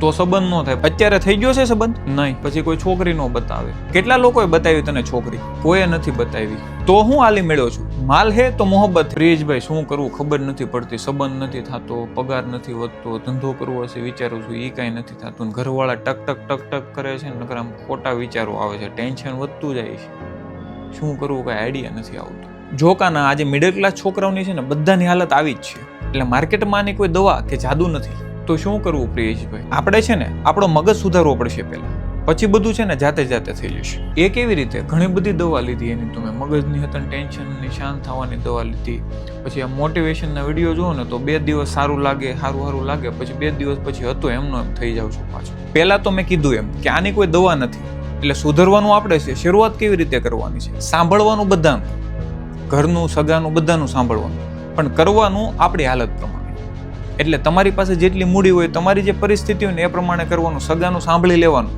તો સંબંધ ન થાય. અત્યારે થઈ ગયો છે સંબંધ? નહીં. પછી કોઈ છોકરી નો બતાવે. કેટલા લોકોએ બતાવી તને છોકરી? કોઈએ નથી બતાવી. તો હું આલી મેળ્યો છું. માલ હે તો મોહબ્બત. ભાઈ શું કરવું? ખબર નથી પડતી. સંબંધ નથી થતો. પગાર નથી વધતો. ધંધો કરવો હશે, વિચારું છું. એ કાંઈ નથી થતું. ઘરવાળા ટક ટક ટક ટક કરે છે નકર આમ ખોટા વિચારો આવે છે. ટેન્શન વધતું જાય છે. શું કરવું? કાંઈ આઈડિયા નથી આવતું. જોકાના આજે મિડલ ક્લાસ છોકરાઓની છે ને બધાની હાલત આવી જ છે. એટલે માર્કેટમાં આની કોઈ દવા કે જાદુ નથી. તો શું કરવું પ્રિયેશભાઈ આપણે છે ને, આપણો મગજ સુધારવો પડશે પહેલાં. પછી બધું છે ને જાતે જાતે થઈ જશે. એ કેવી રીતે? ઘણી બધી દવા લીધી એની. તમે મગજની હતા ટેન્શનની શાંત થવાની દવા લીધી. પછી આ મોટિવેશનના વીડિયો જુઓ ને તો બે દિવસ સારું લાગે, સારું સારું લાગે. પછી બે દિવસ પછી હતો એમનો એમ થઈ જાવ છું પાછું. પહેલાં તો મેં કીધું એમ કે આની કોઈ દવા નથી. એટલે સુધરવાનું આપણે છે, શરૂઆત કેવી રીતે કરવાની છે? સાંભળવાનું બધાનું. ઘરનું, સગાનું, બધાનું સાંભળવાનું. પણ કરવાનું આપણી હાલત પ્રમાણે. એટલે તમારી પાસે જેટલી મૂડી હોય, તમારી જે પરિસ્થિતિ હોય ને એ પ્રમાણે કરવાનું, સગાનું સાંભળી લેવાનું.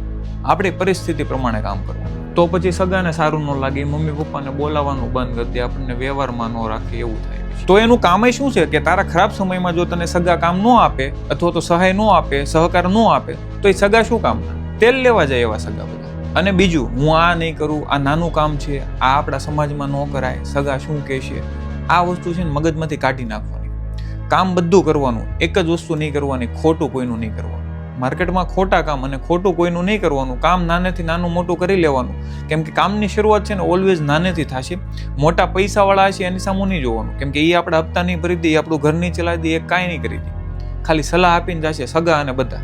આપણી પરિસ્થિતિ પ્રમાણે કામ કરવાનું. તો પછી સગાને સારું ન લાગે મમ્મી પપ્પાને બોલાવવાનું બંધ કરી દે, આપણને વ્યવહારમાં ન રાખે, એવું થાય તો એનું કામ શું છે કે તારા ખરાબ સમયમાં જો તને સગા કામ ન આપે, અથવા તો સહાય ન આપે, સહકાર ન આપે, તો એ સગા શું કામ? તેલ લેવા જાય એવા સગા બધા. અને બીજું, હું આ નહીં કરું, આ નાનું કામ છે, આ આપણા સમાજમાં ન કરાય, સગા શું કહેશે? આ વસ્તુ છે ને મગજમાંથી કાઢી નાખવાની. કામ બધું કરવાનું, એક જ વસ્તુ નહીં કરવાની, ખોટું કોઈનું નહીં કરવાનું. માર્કેટમાં ખોટા કામ અને ખોટું કોઈનું નહીં કરવાનું, કામ નાનેથી નાનું મોટું કરી લેવાનું. કેમ કે કામની શરૂઆત છે ને ઓલવેઝ નાનેથી થશે. મોટા પૈસાવાળા હશે એની સામું નહીં જોવાનું. કેમ કે એ આપણા હપ્તા નહીં ભરી દે આપણું ઘર નહીં ચલાવી દે, એ કાંઈ નહીં કરી દે. ખાલી સલાહ આપીને જશે સગા અને બધા.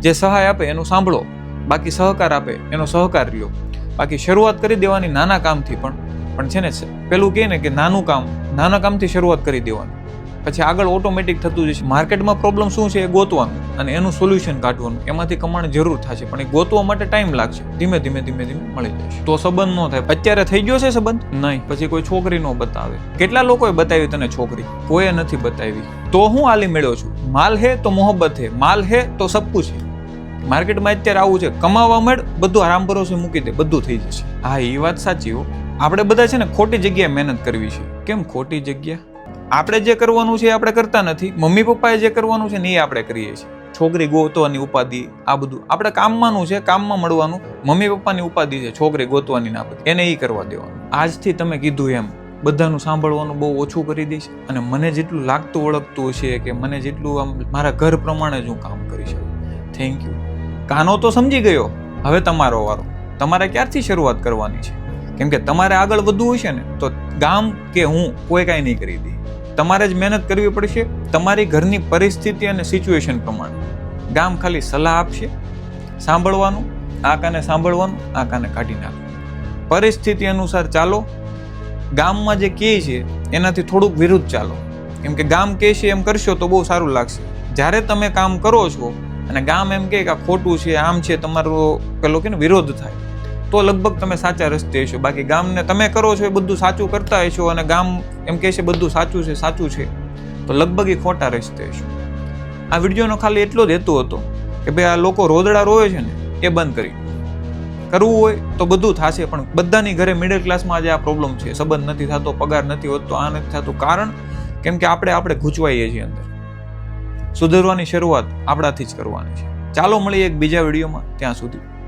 જે સહાય આપે એનું સાંભળો, બાકી સહકાર આપે એનો સહકાર લ્યો. બાકી શરૂઆત કરી દેવાની નાના કામથી પણ પણ છે ને, પેલું કહે ને કે નાનું કામ, નાના કામથી શરૂઆત કરી દેવાની. પછી આગળ ઓટોમેટિક થતું જશે. માર્કેટમાં પ્રોબ્લેમ શું છે એ ગોતવાનું અને એનું સોલ્યુશન કાઢવાનું. એમાંથી કમાણ જરૂર થશે, પણ એ ગોતવા માટે ટાઈમ લાગશે. ધીમે ધીમે ધીમે ધીમે મળી જશે. તો સંબંધ ન થાય. અત્યારે થઈ ગયો છે સંબંધ? નહીં. પછી કોઈ છોકરી નો બતાવે. કેટલા લોકોએ બતાવી તને છોકરી? કોઈએ નથી બતાવી. તો હું આલી મેળ્યો છું. માલ હે તો મોહબ્બત હે. માલ હે તો સબકું છે. માર્કેટમાં અત્યારે આવું છે. કમાવા મળ, બધું આરામ ભરોસે મૂકી દે. બધું થઈ જશે. હા, એ વાત સાચી હો. આપણે બધા છે ને ખોટી જગ્યાએ મહેનત કરવી છે. કેમ ખોટી જગ્યા? આપણે જે કરવાનું છે એ આપણે કરતા નથી. મમ્મી પપ્પાએ જે કરવાનું છે ને એ આપણે કરીએ છીએ. છોકરી ગોતવાની ઉપાધિ, આ બધું. આપણે કામમાંનું છે, કામમાં મળવાનું. મમ્મી પપ્પાની ઉપાધિ છે, છોકરી ગોતવાની ના બધી એને એ કરવા દેવાનું. આજથી તમે કીધું એમ, બધાનું સાંભળવાનું બહુ ઓછું કરી દઈશ અને મને જેટલું લાગતું ઓળખતું છે કે મને જેટલું આમ મારા ઘર પ્રમાણે જ હું કામ કરી શકું. થેન્ક યુ કાનો તો સમજી ગયો. હવે તમારો વારો. તમારે ક્યારથી શરૂઆત કરવાની છે? કેમ કે તમારે આગળ વધવું હશે ને, તો ગામ કે હું કોઈ કાંઈ નહીં કરી દે. તમારે જ મહેનત કરવી પડશે, તમારી ઘરની પરિસ્થિતિ અને સિચ્યુએશન પ્રમાણે. ગામ ખાલી સલાહ આપશે, સાંભળવાનું, આ કાને સાંભળવાનું, આ કાને કાઢી નાખવાનું. પરિસ્થિતિ અનુસાર ચાલો, ગામમાં જે કહે છે, એનાથી થોડુંક વિરુદ્ધ ચાલો. કેમ કે ગામ કહે છે એમ કરશો તો બહુ સારું લાગશે. જ્યારે તમે કામ કરો છો, અને ગામ એમ કહે કે આ ખોટું છે, આમ છે, તમારો પેલો કે વિરોધ થાય. તો લગભગ તમે સાચા રસ્તે હશો. બાકી ગામને તમે કરો છો એ બધું સાચું કરતા હશો અને ગામ એમ કહે છે બધું સાચું છે સાચું છે. તો લગભગ એ ખોટા રસ્તે હશો. આ વિડીયોનો ખાલી એટલો જ હેતુ હતો કે ભાઈ આ લોકો રોદડા રોવે છે ને, એ બંધ કરી. કરવું હોય તો બધું થશે, પણ બધાની ઘરે મિડલ ક્લાસમાં આજે આ પ્રોબ્લેમ છે. સંબંધ નથી થતો, પગાર નથી હોતો, આ નથી થતું. કારણ કેમ કે આપણે આપણે ગૂંચવાઈએ છીએ અંદર. સુધરવાની શરૂઆત આપણાથી જ કરવાની છે. ચાલો મળીએ એક બીજા વિડીયોમાં. ત્યાં સુધી.